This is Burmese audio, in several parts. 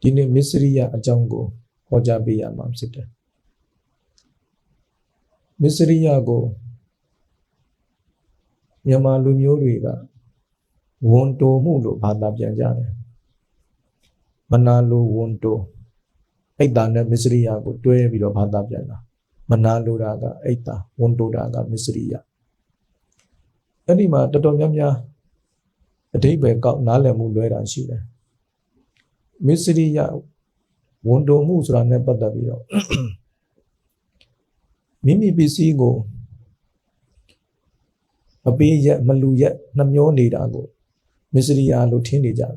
ဒီနေ့မစ္စရိယအကြောင်းကိုဟောကြားပေးရမှာဖြစ်တယ်မစ္စရိယကိုမြန်မာလူမျိုးတွေကဝန်တိုမှုလို့ဘာသာပြန်ကြတယ်မနာလိုဝန်တိုအိတ်တာနဲ့မစ္စရိယကိုတွဲပြီးတော့ဘာသာပြန်တာမနာလိုတာကအိတ်တာဝန်တိုတာကမစ္စရိယအဲ့ဒီမှာတော်တော်များများအတိပ္ပယ်ကောက်နားလည်မှုလွဲတာရှိတယ် မစ္စရိယဝန်တိုမှုဆိုတာနဲ့ပတ်သက်ပြီးတော့မိမိပစ္စည်းကိုမပေးရက်မလူရက်နှမျောနေတာကိုမစ္စရိယလို့ထင်နေကြတယ်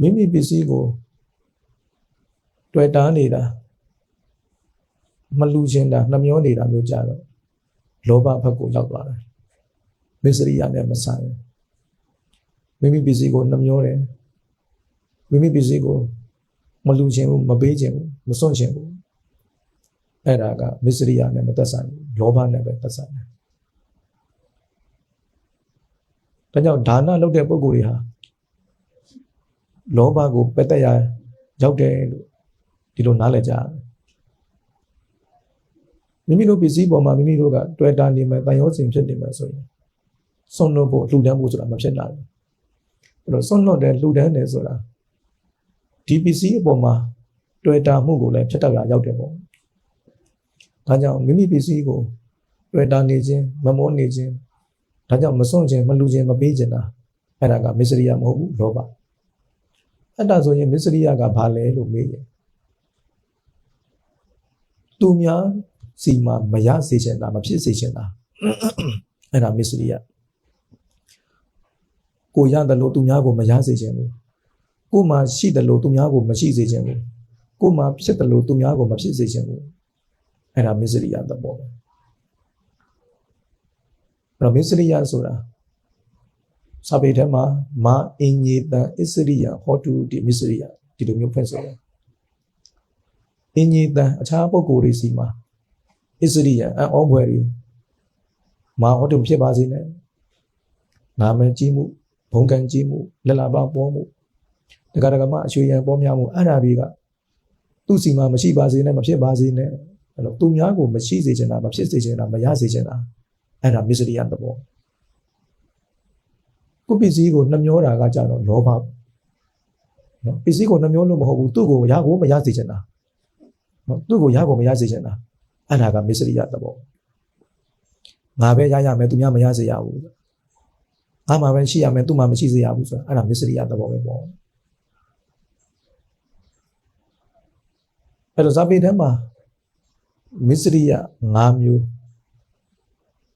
မိမိပစ္စည်းကိုတွေ့တားနေတာမလူချင်းတာနှမျောနေတာမျိုးကြတော့လောဘဘက်ကိုရောက်သွားတယ်မစ္စရိယနဲ့မဆိုင်ဘူးမိမိပစ္စည်းကိုနှမျောတယ် မိမိပစ္စည်းကိုမလူချင်းဘူးမပေးချင်းဘူးမစွန့်ချင်းဘူးအဲ့ဒါကမစ္စရိယနဲ့မသက်ဆိုင်ဘူးလောဘနဲ့ပဲသက်ဆိုင်တယ်ဒါကြောင့်ဒါနလုပ်တဲ့ပုဂ္ဂိုလ်တွေဟာလောဘကိုပယ်တတ်ရရောက်တယ်လို့ဒီလိုနားလည်ကြရတယ်မိမိတို့ပစ္စည်းပေါ်မှာမိမိတို့ကတွေ့တာနေမယ်တန်ရောစင်ဖြစ်နေမယ်ဆိုရင်စွန့်လွတ်ဖို့လှူဒန်းဖို့ဆိုတာမဖြစ်နိုင်ဘူးအဲ့တော့စွန့်လွတ်တယ်လှူဒန်းတယ်ဆိုတာ ဒီပစ္စည်းအပေါ်မှာတွေ့တာမှုကိုလည်းဖြစ်တော့ရရောက်တယ်ပေါ့ဒါကြောင့်မိမိပစ္စည်းကိုတွေ့တာနေခြင်းမမောနေခြင်းဒါကြောင့်မစွန့်ခြင်းမလူခြင်းမပေးခြင်းတာအဲ့ဒါကမစ္စရိယမဟုတ်ဘူးလောဘအဲ့ဒါဆိုရင်မစ္စရိယကဘာလဲလို့မေးရင်သူများစီမှာမရစေချင်တာမဖြစ်စေချင်တာအဲ့ဒါမစ္စရိယကိုရတယ်လို့သူများကိုမရစေချင်ဘူး ကိုမှရှိတယ်လို့သူများကိုမရှိစေချင်ဘူးကိုမှဖြစ်တယ်လို့သူများကိုမဖြစ်စေချင်ဘူးအဲ့ဒါမစ္စရိယသဘောပဲအဲ့တော့မစ္စရိယဆိုတာစာပေထဲမှာမာအင်ညေတံအစ္စရိယဟောတုဒီမစ္စရိယဒီလိုမျိုးဖွင့်ဆိုတယ်အင်ညေတံအခြားပုဂ္ဂိုလ်တွေစီမှာအစ္စရိယအဩဘွယ်တွေမာဟောတုဖြစ်ပါစေနဲ့နာမည်ကြီးမှုဘုံကံကြီးမှုလက်လာပါပေါ်မှု တက္ကရာကမအရွှေရန်ပေါ်များမှုအဲ့ဓာတွေကသူ့စီမှာမရှိပါစေနဲ့မဖြစ်ပါစေနဲ့အဲ့တော့သူများကိုမရှိစေချင်တာမဖြစ်စေချင်တာမရစေချင်တာအဲ့ဒါမစ္စရိယသဘောကိုပစ္စည်းကိုနှမျောတာကကြတော့လောဘနော်ပစ္စည်းကိုနှမျောလို့မဟုတ်ဘူးသူ့ကိုရကိုမရစေချင်တာနော်သူ့ကိုရကိုမရစေချင်တာအဲ့ဒါကမစ္စရိယသဘောငါပဲရရမယ်သူများမရစေရဘူးငါမှပဲရှိရမယ်သူမှမရှိစေရဘူးဆိုတာအဲ့ဒါမစ္စရိယသဘောပဲပေါ့ အဲ့တော့ဇာပေထဲမှာမစ္စရိယ၅မျိုး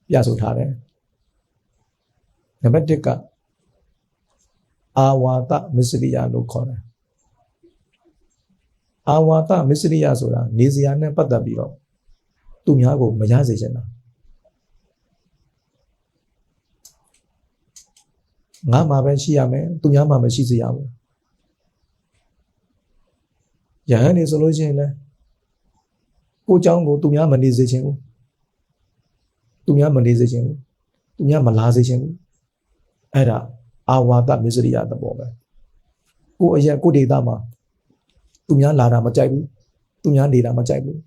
ပြဆိုထားတယ်နံပါတ်1ကအာဝါဒမစ္စရိယလို့ခေါ်တယ်အာဝါဒမစ္စရိယဆိုတာနေစရာနဲ့ပတ်သက်ပြီးတော့သူများကိုမရစေချင်တာငါမှပဲရှိရမယ်သူများမှမရှိစေရဘူး ယဟန်နေဆိုလို့ရှိရင်လည်းကိုเจ้าကိုသူများမနေစေချင်ဘူးသူများမနေစေချင်ဘူးသူများမလာစေချင်ဘူးအဲ့ဒါအာဝါဒမစ္စရိယသဘောပဲကိုအရက်ကိုဒေတာမှာသူများလာတာမကြိုက်ဘူးသူများနေတာမကြိုက်ဘူး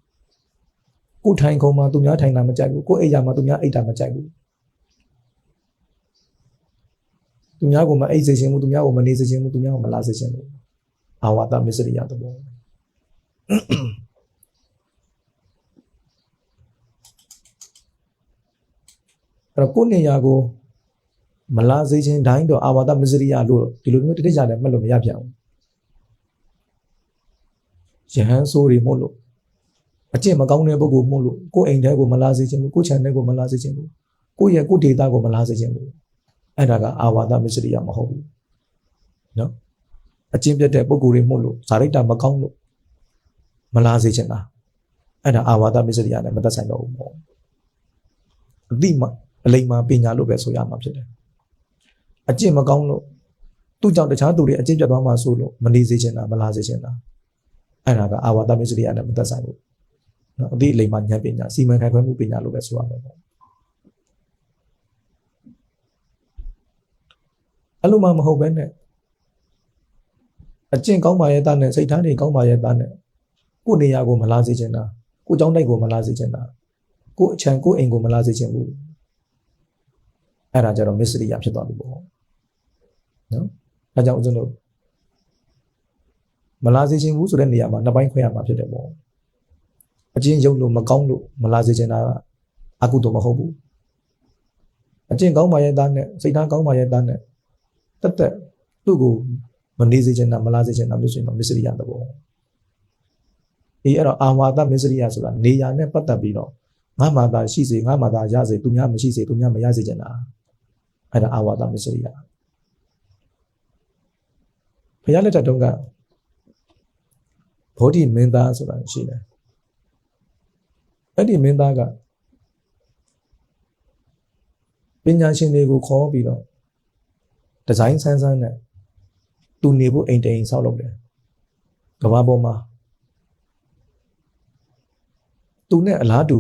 ကိုထိုင်ခုံမှာသူများထိုင်တာမကြိုက်ဘူးကိုအိပ်ရာမှာသူများအိပ်တာမကြိုက်ဘူးသူများကိုမအိပ်စေချင်ဘူးသူများကိုမနေစေချင်ဘူးသူများကိုမလာစေချင်ဘူးအာဝါဒမစ္စရိယသဘော အဲ့တော့ကိုနေရာကိုမလာစေခြင်းတိုင်းတော့အာဝါဒမစ္စရိယလို့ဒီလိုမျိုးတိတိကျကျလည်းမှတ်လို့မရပြန်ဘူးယဟန်ဆိုးတွေမို့လို့အကျင့်မကောင်းတဲ့ပုဂ္ဂိုလ်မို့လို့ကိုယ်အိမ်ထဲကိုမလာစေခြင်းဘူးကိုယ်ခြံထဲကိုမလာစေခြင်းဘူးကိုယ့်ရဲ့ကိုယ်ဒေတာကိုမလာစေခြင်းဘူးအဲ့ဒါကအာဝါဒမစ္စရိယမဟုတ်ဘူးနော်အကျင့်ပြတ်တဲ့ပုဂ္ဂိုလ်တွေမို့လို့ဇာရိတမကောင်းလို့ မလာစေခြင်းလားအဲ့ဒါအာဝါဒမစ္စရိယနဲ့မသက်ဆိုင်တော့ဘူးပေါ့အတိမအလိမ္မာပညာလို့ပဲဆိုရမှာဖြစ်တယ်အကျင့်မကောင်းလို့သူ့ကြောင့်တခြားသူတွေအကျင့်ပြတ်သွားမှဆိုလို့မနေစေချင်တာမလာစေချင်တာအဲ့ဒါကအာဝါဒမစ္စရိယနဲ့မသက်ဆိုင်ဘူးနော်အတိအလိမ္မာဉာဏ်ပညာစီမံခန့်ခွဲမှုပညာလို့ပဲဆိုရမှာပေါ့အဲ့လိုမှမဟုတ်ပဲနဲ့အကျင့်ကောင်းပါရဲ့သားနဲ့စိတ်ထားတွေကောင်းပါရဲ့သားနဲ့ ကိုယ့်နေရာကိုမလာစေချင်တာကိုယ်เจ้าတိုက်ကိုမလာစေချင်တာကိုယ်အချမ်းကိုယ်အိမ်ကိုမလာစေချင်ဘူးအဲ့ဒါကြတော့မစ္စရိယဖြစ်သွားပြီပေါ့နော်အဲကြောင့်ဦးဇင်းတို့မလာစေချင်ဘူးဆိုတဲ့နေရာမှာနှစ်ပိုင်းခွဲရမှာဖြစ်တယ်ပေါ့အကျင့်ရုပ်လို့မကောင်းလို့မလာစေချင်တာကအကုသိုလ်မဟုတ်ဘူးအကျင့်ကောင်းပါရဲ့သားနဲ့စိတ်ထားကောင်းပါရဲ့သားနဲ့တက်တက်သူ့ကိုမနေစေချင်တာမလာစေချင်တာမျိုးဆိုရင်တော့မစ္စရိယတဘော အေးအဲ့တော့အာဝါဒမစ္စရိယဆိုတာနေရာနဲ့ပတ်သက်ပြီးတော့ငါမှသာရှိစေငါမှသာရစေသူများမရှိစေသူများမရစေချင်တာအဲ့ဒါအာဝါဒမစ္စရိယဘုရားလက်ထက်တုန်းကဘောဓိမင်းသားဆိုတာရှိတယ်အဲ့ဒီမင်းသားကပညာရှင်တွေကိုခေါ်ပြီးတော့ဒီဇိုင်းဆန်းဆန်းနဲ့သူနေဖို့အိမ်တိန်ဆောက်လုပ်တယ်ကဘာပေါ်မှာ သူနဲ့အလားတူ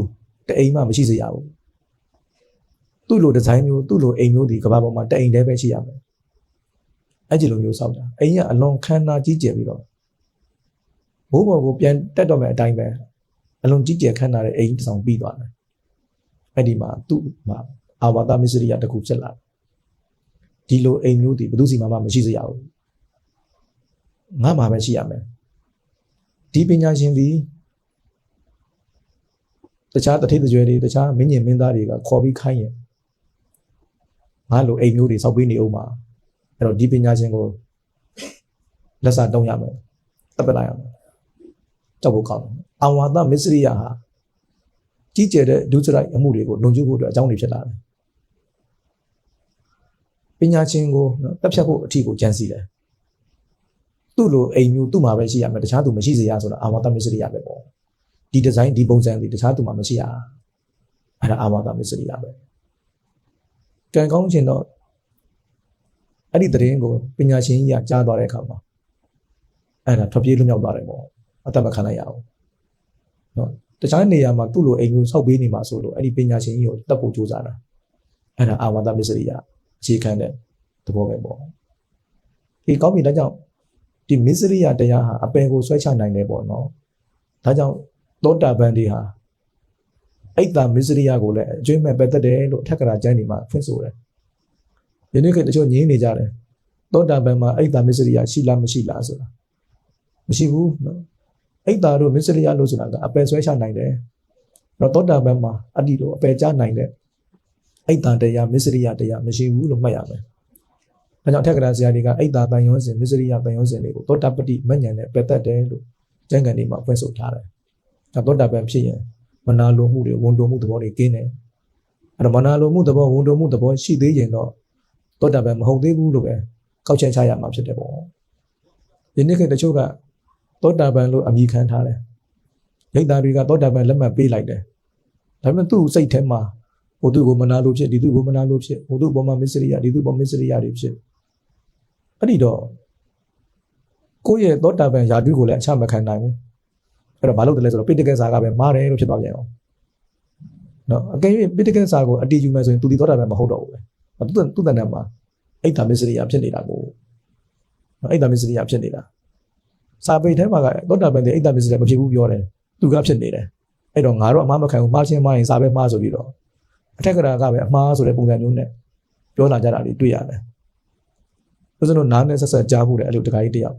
တအိမ်မှမရှိစေရဘူးသူ့လိုဒီဇိုင်းမျိုးသူ့လိုအိမ်မျိုးဒီကဘာပေါ်မှာတအိမ်တည်းပဲရှိရမယ်အဲ့ဒီလိုမျိုးဆောက်တာအိမ်ကအလွန်ခမ်းနားကြီးကျယ်ပြီးတော့ဘိုးဘော်ကိုပြန်တက်တော့မယ်အတိုင်းပဲအလွန်ကြီးကျယ်ခမ်းနားတဲ့အိမ်တစ်ဆောင်ပြီးသွားတယ်အဲ့ဒီမှာသူ့မှာအာဝါဒမစ္စရိယတစ်ခုဖြစ်လာဒီလိုအိမ်မျိုးဒီဘယ်သူစီမှမရှိစေရဘူးငါမှာပဲရှိရမယ်ဒီပညာရှင်ဒီ တခြားတထိတ်တကြွယ်တွေတခြားမင်းညင်မင်းသားတွေကခေါ်ပြီးခိုင်းရင်ငါလိုအိမ်မျိုးတွေစောက်ပေးနေအောင်ပါအဲ့တော့ဒီပညာရှင်ကိုလက်စာတုံးရမယ်တပ်ပလိုက်ရမယ်ကြောက်ဖို့ကောင်းတယ်အာဝါဒမစ္စရိယဟာကြီးကျယ်တဲ့ဒုစရိုက်အမှုတွေကိုလုံခြုံဖို့အတွက်အကြောင်းတွေဖြစ်လာတယ်ပညာရှင်ကိုနော်တက်ဖြတ်ဖို့အထီကိုကြံစီတယ်သူ့လိုအိမ်မျိုးသူ့မှာပဲရှိရမယ်တခြားသူမရှိစေရဆိုတာအာဝါဒမစ္စရိယပဲပေါ့ ဒီဒီဇိုင်းဒီပုံစံတွေတခြားသူမှာမရှိရအဲ့ဒါအာဝါဒမစ္စရိယပဲကံကောင်းခြင်းတော့အဲ့ဒီတရင်ကိုပညာရှင်ကြီးကကြားသွားတဲ့အခါမှာအဲ့ဒါထွက်ပြေးလွတ်မြောက်သွားတယ်ပေါ့အသက်မခံလိုက်ရအောင်နော်တခြားနေရာမှာသူ့လိုအိမ်မျိုးဆောက်ပေးနေမှာဆိုလို့အဲ့ဒီပညာရှင်ကြီးကိုတက်ဖို့ကြိုးစားတာအဲ့ဒါအာဝါဒမစ္စရိယအခြေခံတဲ့သဘောပဲပေါ့ဒီကောင်းပြီဒါကြောင့်ဒီမစ္စရိယတရားဟာအပယ်ကိုဆွဲချနိုင်တယ်ပေါ့နော်ဒါကြောင့် သောတာပန်တွေဟာအိတ်တာမစ္စရိယကိုလည်းအကျွမ်းမဲ့ပတ်သက်တယ်လို့ထက်ကရာကျမ်းဒီမှာဖွင့်ဆိုတယ်ဒီနေ့ကတချို့ငြင်းနေကြတယ်သောတာပန်မှာအိတ်တာမစ္စရိယရှိလားမရှိလားဆိုတာမရှိဘူးနော်အိတ်တာတို့မစ္စရိယလို့ဆိုတာကအပယ်ဆွဲချနိုင်တယ်တော့သောတာပန်မှာအတ္တိတို့အပယ်ချနိုင်တယ်အိတ်တာတရားမစ္စရိယတရားမရှိဘူးလို့မှတ်ရမယ်။ဒါကြောင့်ထက်ကရာဆရာတွေကအိတ်တာတန်ရောစဉ်မစ္စရိယတန်ရောစဉ်တွေကိုသောတာပတိမဉ္ဇဉ်နဲ့ပယ်တတ်တယ်လို့ကျမ်းဂန်တွေမှာဖွင့်ဆိုထားတယ်။ ဒါသောတာပန်ဖြစ်ရင်မနာလိုမှုတွေဝန်တိုမှုသဘောတွေကင်းတယ်။အဲ့တော့မနာလိုမှုသဘောဝန်တိုမှုသဘောရှိသေးရင်တော့သောတာပန်မဟုတ်သေးဘူးလို့ပဲကောက်ချက်ချရမှာဖြစ်တယ်ပေါ့။ဒီနေ့ခေတ်တချို့ကသောတာပန်လို့အမည်ခံထားတယ်။ရိတ်သားတွေကသောတာပန်လက်မှတ်ပေးလိုက်တယ်။ဒါပေမဲ့သူ့စိတ်ထဲမှာဟိုသူကိုမနာလို့ဖြစ်ဒီသူကိုမနာလို့ဖြစ်ဟိုသူပေါ်မှာမစ္စရိယဒီသူပေါ်မစ္စရိယတွေဖြစ်အဲ့ဒီတော့ကိုယ့်ရဲ့သောတာပန်ယာတုကိုလည်းအချမခံနိုင်ဘူး အဲ့တော့ဘာလို့တလဲဆိုတော့ပိဋကစာကပဲမားတယ်လို့ဖြစ်သွားပြန်အောင်နော်အကယ်၍ပိဋကစာကိုအတည်ယူမယ်ဆိုရင်သူဒီသောတာပန်မဟုတ်တော့ဘူးပဲသူသူတန်တန်မှာအိတ်တာမစ္စရိယဖြစ်နေတာကိုနော်အိတ်တာမစ္စရိယဖြစ်နေတာစာပေထဲမှာကသောတာပန်တဲ့အိတ်တာမစ္စရိယမဖြစ်ဘူးပြောတယ်သူကဖြစ်နေတယ်အဲ့တော့ငါတို့အမှားမခံဘူးမှားချင်းမှားရင်စာပဲမှားဆိုပြီးတော့အထက်ကရာကပဲအမှားဆိုတဲ့ပုံစံမျိုးနဲ့ပြောလာကြတာတွေတွေ့ရတယ်။ဦးဇင်းတို့နားနဲ့ဆက်ဆက်ကြားဖို့တဲ့အဲ့လိုတခါကြီးတယောက်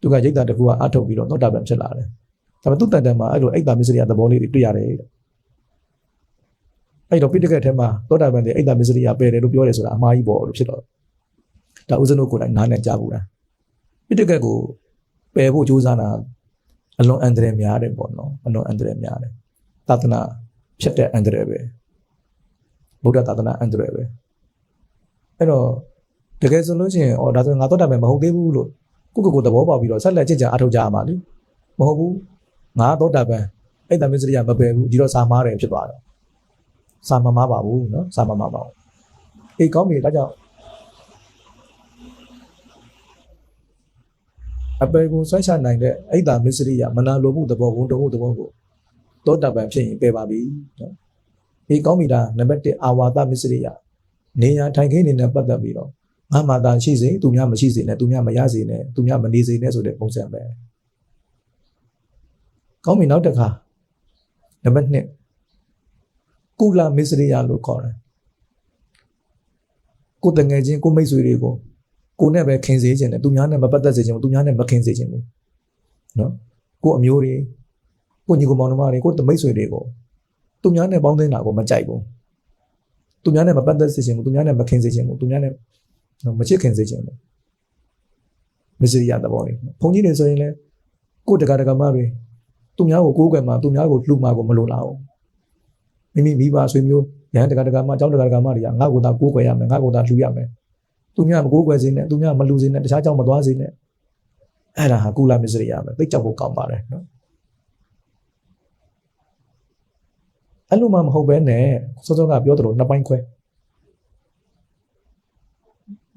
သူကရိတ်တာတကူကအထုတ်ပြီးတော့သောတာပန်ဖြစ်လာတယ်။ ဒါပေမဲ့သူ့တန်တန်မှာအဲ့လိုအိတ်တာမစ္စရိယသဘောလေးတွေတွေ့ရတယ်တဲ့။အဲ့တော့ပိဋကတ်ထဲမှာသောတာပန်တဲ့အိတ်တာမစ္စရိယပယ်တယ်လို့ပြောတယ်ဆိုတာအမှားကြီးပေါ့လို့ဖြစ်တော့ဒါဦးဇင်းတို့ကိုယ်တိုင်နားနဲ့ကြားဖို့လား။ပိဋကတ်ကိုပယ်ဖို့ကြိုးစားတာအလွန်အန္တရာယ်များတယ်ပေါ့နော်။အလွန်အန္တရာယ်များတယ်။သာသနာဖြစ်တဲ့အန္တရာယ်ပဲ။ဗုဒ္ဓသာသနာအန္တရာယ်ပဲအဲ့တော့တကယ်ဆိုလို့ရှိရင်အော်ဒါဆိုငါတော့တာပဲမဟုတ်သေးဘူးလို့ကိုကိုကိုသဘောပေါက်ပြီးတော့ဆက်လက်ကြင်ကြအထောက်ကြရမှာလीမဟုတ်ဘူး ငါသောတာပန်အဲ့တမစ္စရိယမပယ်ဘူးဒီတော့စာမားတယ်ဖြစ်သွားတော့စာမမားပါဘူးနော်စာမမားပါဘူးအေးကောင်းပြီဒါကြောင့်အပေကိုဆွဲချနိုင်တဲ့အိတာမစ္စရိယမနာလိုမှုသဘောဝန်တုံမှုသဘောကိုသောတာပန်ဖြစ်ရင်ပယ်ပါပြီနော်ဒီကောင်းပြီဒါနံပါတ်1အာဝါဒမစ္စရိယနေရထိုင်ခင်းနေတဲ့ပတ်သက်ပြီးတော့မမသာရှိစေသူများမရှိစေနဲ့သူများမရစေနဲ့သူများမနေစေနဲ့ဆိုတဲ့ပုံစံပဲ ကောင်းပြီနောက်တစ်ခါနံပါတ်1ကုလမစ္စရိယလို့ခေါ်တယ်ကိုယ်တငယ်ချင်းကိုမိတ်ဆွေတွေကိုကိုနဲ့ပဲခင်စေခြင်းနဲ့သူများနဲ့မပတ်သက်စေခြင်းဘူးသူများနဲ့မခင်စေခြင်းဘူးနော်ကိုအမျိုးတွေကိုညီကိုမောင်နှမတွေကိုတမိတ်ဆွေတွေကိုသူများနဲ့ပေါင်းသင်းတာကိုမကြိုက်ဘူးသူများနဲ့မပတ်သက်စေခြင်းဘူးသူများနဲ့မခင်စေခြင်းဘူးသူများနဲ့မချစ်ခင်စေခြင်းဘူးမစ္စရိယသဘောလေးဘုန်းကြီးတွေဆိုရင်လည်းကိုတက္ကရာကမတွေ သူများကိုကိုးကွယ်မှာသူများကိုလှူမှာကိုမလိုလားဘူးမိမိမိဘဆွေမျိုးရဟန်းတက္ကရာကမအကြောင်းတက္ကရာကမတွေကငါ့ကိုသာကိုးကွယ်ရမယ်ငါ့ကိုသာလှူရမယ်သူများမကိုးကွယ်စေနဲ့သူများမလှူစေနဲ့တခြားကြောင့်မသွားစေနဲ့အဲ့ဒါဟာကုလမစ္စရိယပဲသိကြောက်ဖို့ကောင်းပါတယ်နော်အဲ့လိုမှမဟုတ်ပဲနဲ့စောစောကပြောသလိုနှစ်ပိုင်းခွဲ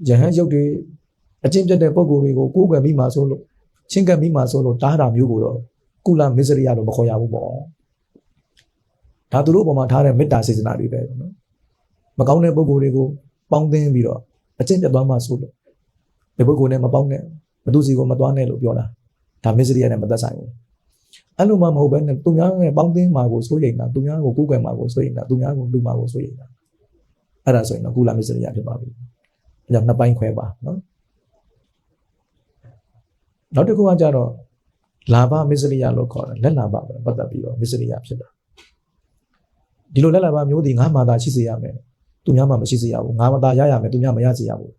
ယဟန်ရုပ်တွေအချင်းပြတ်တဲ့ပုံကိုယ်တွေကိုကိုးကွယ်မိမှဆိုလို့ချင်းကပ်မိမှဆိုလို့တားတာမျိုးကိုတော့ ကုလမစ္စရိယလို့မခေါ်ရဘူးပေါ့ဒါသူတို့ပုံမှာထားတဲ့မေတ္တာစေတနာတွေပဲနော်မကောင်းတဲ့ပုံကိုယ်တွေကိုပေါင်းသင်းပြီးတော့အချင်းပြတ်သွားမှဆိုလို့ဒီပုံကိုယ်နဲ့မပေါင်းနဲ့ဘသူစီကိုမသွားနဲ့လို့ပြောတာဒါမစ္စရိယနဲ့မသက်ဆိုင်ဘူးအဲ့လိုမှမဟုတ်ဘဲနဲ့သူများနဲ့ပေါင်းသင်းမှာကိုစိုးရိမ်တာသူများကိုကိုးကွယ်မှာကိုစိုးရိမ်တာသူများကိုလူမှာကိုစိုးရိမ်တာအဲ့ဒါဆိုရင်တော့ကုလမစ္စရိယဖြစ်ပါပြီအဲကြောင့်နှစ်ပိုင်းခွဲပါနော်နောက်တစ်ခုကကြတော့ လာဘမစ္စရိယလို့ခေါ်တယ်လက်လာဘပဲပတ်သက်ပြီးတော့မစ္စရိယဖြစ်တာဒီလိုလက်လာဘမျိုးဒီငါမှသာရှိစေရမယ်သူများမှမရှိစေရဘူးငါမှသာရရမယ်သူများမရစေရဘူး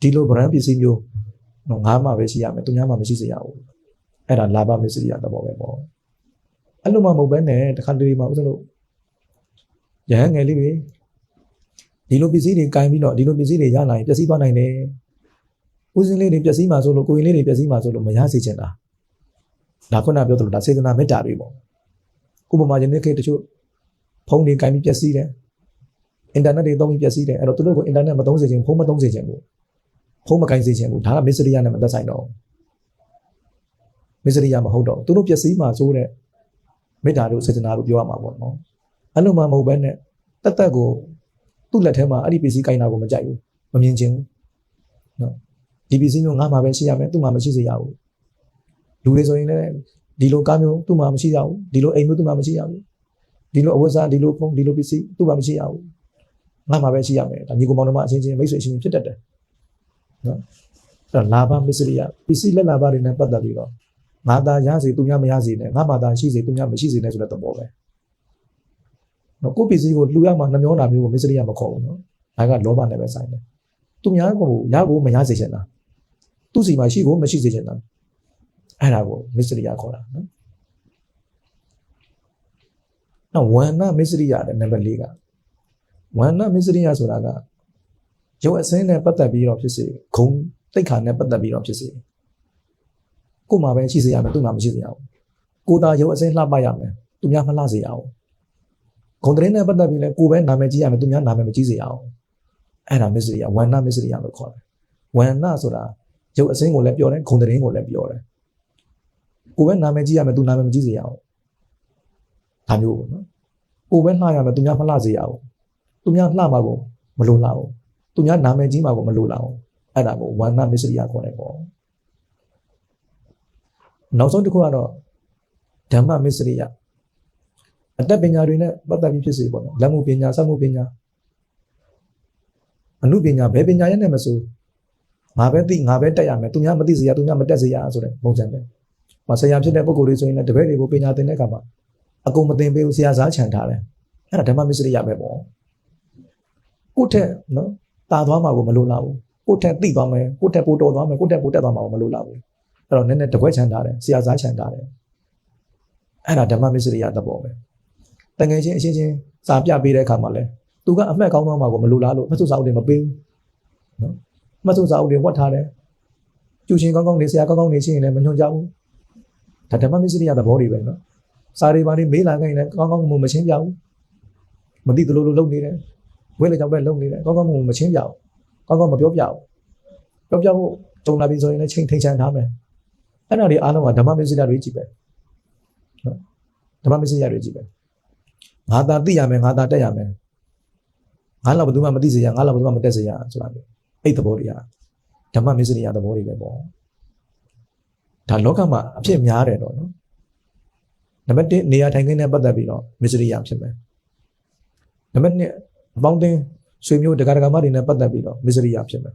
ဒီလိုဗရန်ပစ္စည်းမျိုးနော်ငါမှပဲရှိရမယ်သူများမှမရှိစေရဘူးအဲ့ဒါလာဘမစ္စရိယသဘောပဲပေါ့အဲ့လိုမှမဟုတ်ဘဲနဲ့တခါတလေမှဥစ္စာလို့ရဟန်းငယ်လေးတွေဒီလိုပစ္စည်းတွေကင်ပြီးတော့ဒီလိုပစ္စည်းတွေရလာရင်ပျက်စီးသွားနိုင်တယ်ဦးစင်းလေးတွေပျက်စီးမှာဆိုလို့ကိုရင်လေးတွေပျက်စီးမှာဆိုလို့မရစေချင်တာ ဒါခုနပြောသလိုဒါစေတနာမေတ္တာတွေပေါ့ဥပမာယနေ့ခေတ်တချို့ဖုန်းတွေကင်ပြီးပျက်စီးတယ်အင်တာနက်တွေသုံးပြီးပျက်စီးတယ်အဲ့တော့သူတို့ကိုအင်တာနက်မသုံးစေချင်ဖုန်းမသုံးစေချင်ဘူးဖုန်းမကင်စေချင်ဘူးဒါကမစ္စရိယနဲ့မသက်ဆိုင်တော့မစ္စရိယမဟုတ်တော့သူတို့ပျက်စီးမှာဆိုတဲ့မေတ္တာတို့စေတနာတို့ပြောရမှာပေါ့နော်အဲ့လိုမှမဟုတ်ဘဲနဲ့တက်တက်ကိုသူ့လက်ထဲမှာအဲ့ဒီပစ္စည်းကင်တာကိုမကြိုက်ဘူးမမြင်ချင်ဘူးနော်ဒီပစ္စည်းမျိုးငါမှပဲရှိရမယ်သူ့မှာမရှိစေရဘူး လူတွေဆိုရင်လည်းဒီလိုကားမျိုးသူ့မှာမရှိရဘူးဒီလိုအိမ်မျိုးသူ့မှာမရှိရဘူးဒီလိုအဝတ်စားဒီလိုဖုန်းဒီလိုပစ္စည်းသူ့မှာမရှိရဘူးငါမှပဲရှိရမယ်ဒါညီကောင်မောင်နှမအချင်းချင်းမိတ်ဆွေအချင်းချင်းဖြစ်တတ်တယ်နော်အဲ့တော့လာဘမစ္စရိယပစ္စည်းလက်လာဘတွေနဲ့ပတ်သက်ပြီးတော့ငါသာရစေသူများမရစေနဲ့ငါမှသာရှိစေသူများမရှိစေနဲ့ဆိုတဲ့သဘောပဲနော်ကိုပစ္စည်းကိုလှူရမှာနှမျောတာမျိုးကိုမစ္စရိယမခေါ်ဘူးနော်ဒါကလောဘနဲ့ပဲဆိုင်တယ်သူများကိုရဖို့မရစေချင်တာသူ့စီမှာရှိဖို့မရှိစေချင်တာ အဲ့ဒါကိုမစ္စရိယခေါ်တာနော်နောက်ဝန္နမစ္စရိယတဲ့နံပါတ်၄ကဝန္နမစ္စရိယဆိုတာကရုပ်အစင်းနဲ့ပတ်သက်ပြီးတော့ဖြစ်စေဂုံတိတ်ခါနဲ့ပတ်သက်ပြီးတော့ဖြစ်စေကို့မှာပဲရှိစေရမယ်သူ့မှာမရှိစေရဘူးကိုသာရုပ်အစင်းလှပရမယ်သူများမလှစေရအောင်ဂုံတရင်နဲ့ပတ်သက်ပြီးလဲကိုပဲနာမည်ကြီးရမယ်သူများနာမည်မကြီးစေရအောင်အဲ့ဒါမစ္စရိယဝန္နမစ္စရိယလို့ခေါ်တယ်ဝန္နဆိုတာရုပ်အစင်းကိုလည်းပြောတယ်ဂုံတရင်ကိုလည်းပြောတယ် ကိုပဲနာမည်ကြီးရမယ်သူနာမည်မကြီးစေရအောင်ဒါမျိုးပေါ့နော်ကိုပဲလှရမယ်သူများမလှစေရအောင်သူများလှမှာကိုမလိုလားဘူးသူများနာမည်ကြီးမှာကိုမလိုလားဘူးအဲ့ဒါကိုဝန္နမစ္စရိယခေါ်တယ်ပေါ့နောက်ဆုံးတစ်ခုကတော့ဓမ္မမစ္စရိယအတတ်ပညာတွေနဲ့ပတ်သက်ပြီးဖြစ်စေပေါ့နော်လက်မှုပညာစက်မှုပညာအမှုပညာဘယ်ပညာရဲ့နဲ့မဆိုငါပဲသိငါပဲတက်ရမယ်သူများမသိစေရသူများမတက်စေရဆိုတဲ့ပုံစံပဲ။ မဆရာဖြစ်တဲ့ပုံကိုယ်တွေဆိုရင်လည်းတပည့်တွေကိုပညာသင်တဲ့အခါမှာအကုန်မသင်ပေးဘူးဆရာစားချန်ထားတယ်။အဲ့ဒါဓမ္မမစ္စရိယပဲပေါ့။ကိုယ့်ထက်နော်တာသွားမှာကိုမလိုလားဘူး။ကိုယ့်ထက်သိသွားမယ်ကိုယ့်ထက်ပိုတော်သွားမယ်ကိုယ့်ထက်ပိုတက်သွားမှာကိုမလိုလားဘူး။အဲ့တော့နည်းနည်းတကွက်ချန်ထားတယ်ဆရာစားချန်ထားတယ်။အဲ့ဒါဓမ္မမစ္စရိယသဘောပဲ။တငယ်ချင်းအချင်းချင်းစာပြပေးတဲ့အခါမှာလည်းသူကအမှတ်ကောင်းသွားမှာကိုမလိုလားလို့မဆုစာအုပ်တွေမပေးဘူး။နော်။မဆုစာအုပ်တွေဝတ်ထားတယ်။ကျူရှင်ကောင်းကောင်းနေဆရာကောင်းကောင်းနေချင်းလည်းမညွှန်ကြဘူး။ ဒါဓမ္မမစ္စရိယသဘောတွေပဲနော်။စာတွေပါနေမေးလာခိုင်းလည်းကောင်းကောင်းမမချင်းပြဘူး။မသိသလိုလိုလုပ်နေတယ်။ဝဲလေကြောင့်ပဲလုပ်နေတယ်။ကောင်းကောင်းမမချင်းပြဘူး။ကောင်းကောင်းမပြောပြဘူး။ပြောပြဖို့ကြုံလာပြီဆိုရင်လည်းချိန်ထိန်ချန်ထားမယ်။အဲ့ဒါတွေအားလုံးကဓမ္မမစ္စရိယတွေကြီးပဲ။နော်။ဓမ္မမစ္စရိယတွေကြီးပဲ။ငါသာသိရမယ်ငါသာတက်ရမယ်။ငါလောက်ဘယ်သူမှမသိစေရငါလောက်ဘယ်သူမှမတက်စေရဆိုတာလေအဲ့သဘောတွေကဓမ္မမစ္စရိယသဘောတွေပဲပေါ့ ဒါလောကမှာအဖြစ်များတယ်တော့နော်နံပါတ်1နေရာထိုင်ခင်းနဲ့ပတ်သက်ပြီးတော့မစ္စရိယဖြစ်မယ်နံပါတ်2အပေါင်းအသင်းဆွေမျိုးတက္ကရာမတွေနဲ့ပတ်သက်ပြီးတော့မစ္စရိယဖြစ်မယ်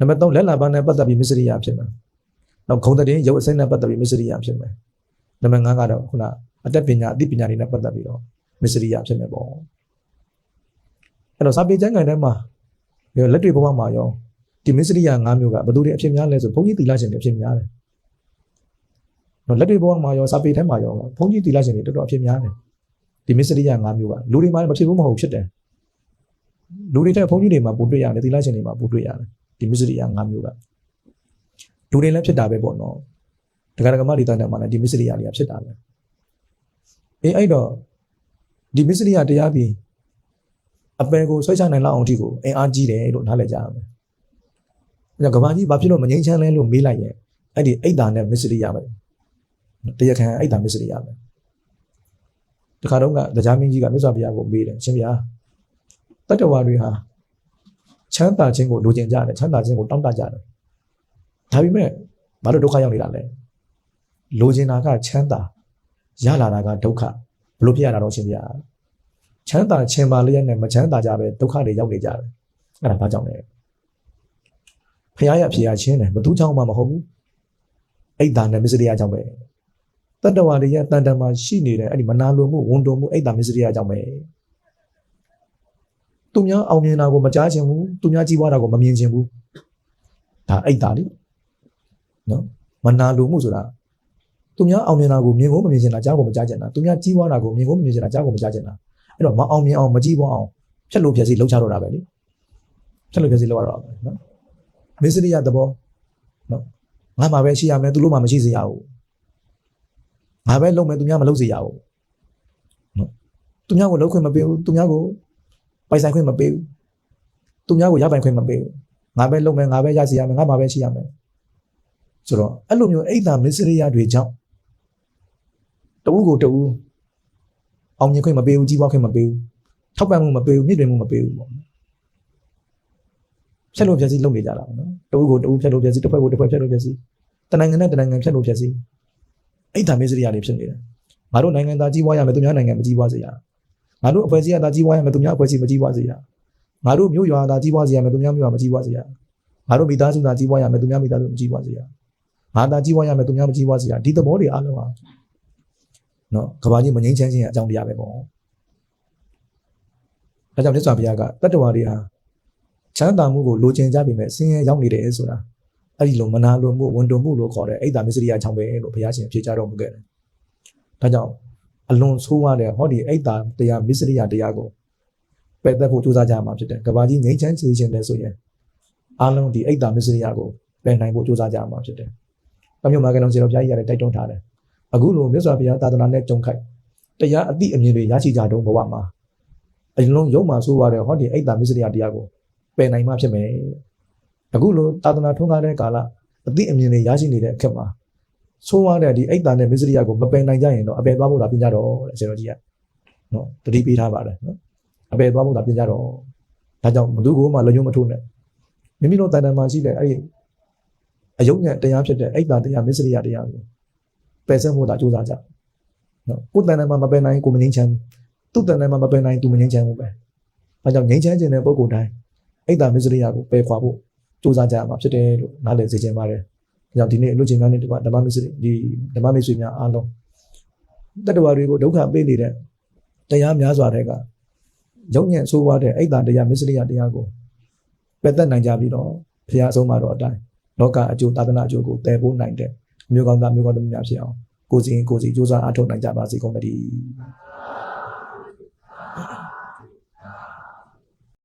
နံပါတ်3လက်လာပန်းနဲ့ပတ်သက်ပြီးမစ္စရိယဖြစ်မယ်နောက်ခုံတဲ့ရုပ်အစိမ့်နဲ့ပတ်သက်ပြီးမစ္စရိယဖြစ်မယ်နံပါတ်5ကတော့ခုနအတတ်ပညာအသိပညာတွေနဲ့ပတ်သက်ပြီးတော့မစ္စရိယဖြစ်မယ်ပေါ့အဲ့တော့စာပေကျမ်းဂန်ထဲမှာလက်တွေ့ဘဝမှာရော ဒီမစ္စရိယ၅မျိုးကဘယ်သူတွေအဖြစ်များလဲဆိုဘုန်းကြီးသီလရှင်တွေအဖြစ်များတယ်နော်လက်တွေ့ဘဝမှာရောစာပေထဲမှာရောဘုန်းကြီးသီလရှင်တွေတော်တော်အဖြစ်များတယ်ဒီမစ္စရိယ၅မျိုးကလူတွေမှာမဖြစ်ဘူးမဟုတ်ဖြစ်တယ်လူတွေတဲ့ဘုန်းကြီးတွေမှာပို့တွေ့ရတယ်သီလရှင်တွေမှာပို့တွေ့ရတယ်ဒီမစ္စရိယ၅မျိုးကလူတွေလည်းဖြစ်တာပဲပေါ့နော်ဒကာဒကာမဒီတန်တယ်မှာလည်းဒီမစ္စရိယတွေကဖြစ်တာပဲအေးအဲ့တော့ဒီမစ္စရိယတရားပြီးအပယ်ကိုဆွဲချနိုင်လောက်အောင်အထိကိုအင်အားကြီးတယ်လို့နားလည်ကြရမယ်။ အဲကဘာကြီးဘာဖြစ်လို့မငြိမ်းချမ်းလဲလို့မေးလိုက်ရင်အဲ့ဒီအိတ်တာနဲ့မစ္စရိယပဲ။တရားခံအိတ်တာမစ္စရိယပဲ။တခါတော့ကတရားမင်းကြီးကမြတ်စွာဘုရားကိုမေးတယ်ရှင်ဗျာတတ္တဝါတွေဟာချမ်းသာခြင်းကိုလိုချင်ကြတယ်ချမ်းသာခြင်းကိုတောင်းတကြတယ်။ဒါပေမဲ့ဘာလို့ဒုက္ခရောက်နေတာလဲ။လိုချင်တာကချမ်းသာရလာတာကဒုက္ခဘလို့ဖြစ်ရတာတော့ရှင်ဗျာ။ချမ်းသာခြင်းပါလျက်နဲ့မချမ်းသာကြပဲဒုက္ခတွေရောက်နေကြတယ်အဲ့ဒါဘာကြောင့်လဲ ဖခင်ရဖြေရချင်းတယ်ဘသူကြောင့်မှမဟုတ်ဘူးအိတ်တာနဲ့မစ္စရိယကြောင့်ပဲတတ္တဝါတွေရဲ့တန်တန်မှာရှိနေတဲ့အဲ့ဒီမနာလိုမှုဝန်တုံမှုအိတ်တာမစ္စရိယကြောင့်ပဲသူများအောင်မြင်တာကိုမကြားချင်ဘူးသူများကြီးပွားတာကိုမမြင်ချင်ဘူးဒါအိတ်တာလေနော်မနာလိုမှုဆိုတာသူများအောင်မြင်တာကိုမြင်ဖို့မမြင်ချင်တာကြားကိုမကြားချင်တာသူများကြီးပွားတာကိုမြင်ဖို့မမြင်ချင်တာကြားကိုမကြားချင်တာအဲ့တော့မအောင်မြင်အောင်မကြည့်ပွားအောင်ဖြတ်လို့ဖြတ်စီလှုပ်ချတော့တာပဲလေဖြတ်လို့ဖြတ်စီလှုပ်ရတော့ပဲနော် မစ္စရိယသဘောနော်ငါမှပဲရှိရမယ်သူတို့မှမရှိစေရဘူးငါပဲလုပ်မယ်သူများမလုပ်စေရဘူးနော်သူများကိုလုပ်ခွင့်မပေးဘူးသူများကိုပိုင်ဆိုင်ခွင့်မပေးဘူးသူများကိုရပိုင်ခွင့်မပေးဘူးငါပဲလုပ်မယ်ငါပဲရစီရမယ်ငါမှပဲရှိရမယ်ဆိုတော့အဲ့လိုမျိုးအိတ်တာမစ္စရိယတွေကြောင့်တဝူကိုတဝူအောင်မြင်ခွင့်မပေးဘူးကြီးပွားခွင့်မပေးဘူးထောက်ပံ့မှုမပေးဘူးမြင့်တင်မှုမပေးဘူးပေါ့ ဖြတ်လို့ဖြတ်စီလုပ်နေကြတာပေါ့နော်တဦးကိုတဦးဖြတ်လို့ဖြတ်စီတစ်ဖက်ကိုတစ်ဖက်ဖြတ်လို့ဖြတ်စီတနိုင်ငံနဲ့တနိုင်ငံဖြတ်လို့ဖြတ်စီအဲ့ဒါမေးစရိယာတွေဖြစ်နေတယ်ငါတို့နိုင်ငံသားကြီးပွားရမယ်သူများနိုင်ငံမကြီးပွားစေရငါတို့အဖွဲ့အစည်းကသားကြီးပွားရမယ်သူများအဖွဲ့အစည်းမကြီးပွားစေရငါတို့မြို့ရွာသားကြီးပွားစေရမယ်သူများမြို့ရွာမကြီးပွားစေရငါတို့မိသားစုသားကြီးပွားရမယ်သူများမိသားစုမကြီးပွားစေရငါသားကြီးပွားရမယ်သူများမကြီးပွားစေရဒီသဘောတွေအားလုံးဟာနော်ကဘာကြီးမငိမ့်ချမ်းခြင်းရဲ့အကြောင်းတရားပဲပေါ့ဒါကြောင့်မြတ်စွာဘုရားကတတ္တဝါတွေဟာ ချမ်းသာမှုကိုလိုချင်ကြပေမဲ့ဆင်းရဲရောက်နေတယ်ဆိုတာအဲ့ဒီလိုမနာလိုမှုဝန်တုံမှုလို့ခေါ်တဲ့အိတ်တာမစ္စရိယချောင်းပဲလို့ဘုရားရှင်ဖြေကြားတော်မူခဲ့တယ်။ဒါကြောင့်အလွန်ဆိုးရတဲ့ဟောဒီအိတ်တာတရားမစ္စရိယတရားကိုပယ်သက်ဖို့ကြိုးစားကြမှာဖြစ်တယ်။ကဘာကြီးငြိမ်းချမ်းစေခြင်းလဲဆိုရင်အားလုံးဒီအိတ်တာမစ္စရိယကိုပယ်နိုင်ဖို့ကြိုးစားကြမှာဖြစ်တယ်။အမျိုးမာကလုံးစေတော်ဘုရားကြီးကလည်းတိုက်တွန်းထားတယ်။အခုလိုမြတ်စွာဘုရားသာသနာနဲ့ကြုံခိုက်တရားအတိအမြင်တွေရရှိကြတော့ဘဝမှာအလုံးရုံမှာဆိုးရတဲ့ဟောဒီအိတ်တာမစ္စရိယတရားကို ပယ်နိုင်မှဖြစ်မယ်အခုလိုသာသနာထွန်းကားတဲ့ကာလအသိအမြင်တွေရရှိနေတဲ့အခက်မှာဆိုးရတဲ့ဒီအိတ်တာနဲ့မစ္စရိယကိုမပယ်နိုင်ကြရင်တော့အပယ်သွားဖို့သာပြင်ကြတော့တဲ့ဆရာတော်ကြီးကနော်တတိပေးထားပါတယ်နော်အပယ်သွားဖို့သာပြင်ကြတော့ဒါကြောင့်ဘသူကမှလက်ညှိုးမထိုးနဲ့မိမိတို့တန်တန်မှာရှိတဲ့အဲ့ဒီအယုံနဲ့တရားဖြစ်တဲ့အိတ်တာတရားမစ္စရိယတရားကိုပယ်ဆဖို့သာကြိုးစားကြနော်ကိုယ်တန်တန်မှာမပယ်နိုင်ကိုမငြိမ်းချမ်းသူ့တန်တန်မှာမပယ်နိုင်သူမငြိမ်းချမ်းဘူးပဲဒါကြောင့်ငြိမ်းချမ်းခြင်းတဲ့ပုဂ္ဂိုလ်တိုင်း အိတ်တာမစ္စရိယကိုပယ်ခွာဖို့စူးစမ်းကြရမှာဖြစ်တယ်လို့နားလည်စေချင်ပါတယ်။ဒါကြောင့်ဒီနေ့အလို့ချင်းများနဲ့ဒီဓမ္မမစ္စရိဒီဓမ္မမစ္စရိများအားလုံးတတ္တဝါတွေကိုဒုက္ခပေးနေတဲ့တရားများစွာတဲ့ကရုံညံ့ဆိုးွားတဲ့အိတ်တာတရားမစ္စရိယတရားကိုပယ်သက်နိုင်ကြပြီးတော့ဘုရားအဆုံးမှာတော့အတိုင်းလောကအကျိုးသာသနာအကျိုးကိုတည်ဖို့နိုင်တဲ့အမျိုးကောင်းသားမျိုးကောင်းသမီးများဖြစ်အောင်ကိုယ်စီကိုယ်စီစူးစမ်းအားထုတ်နိုင်ကြပါစေကုန်သတည်း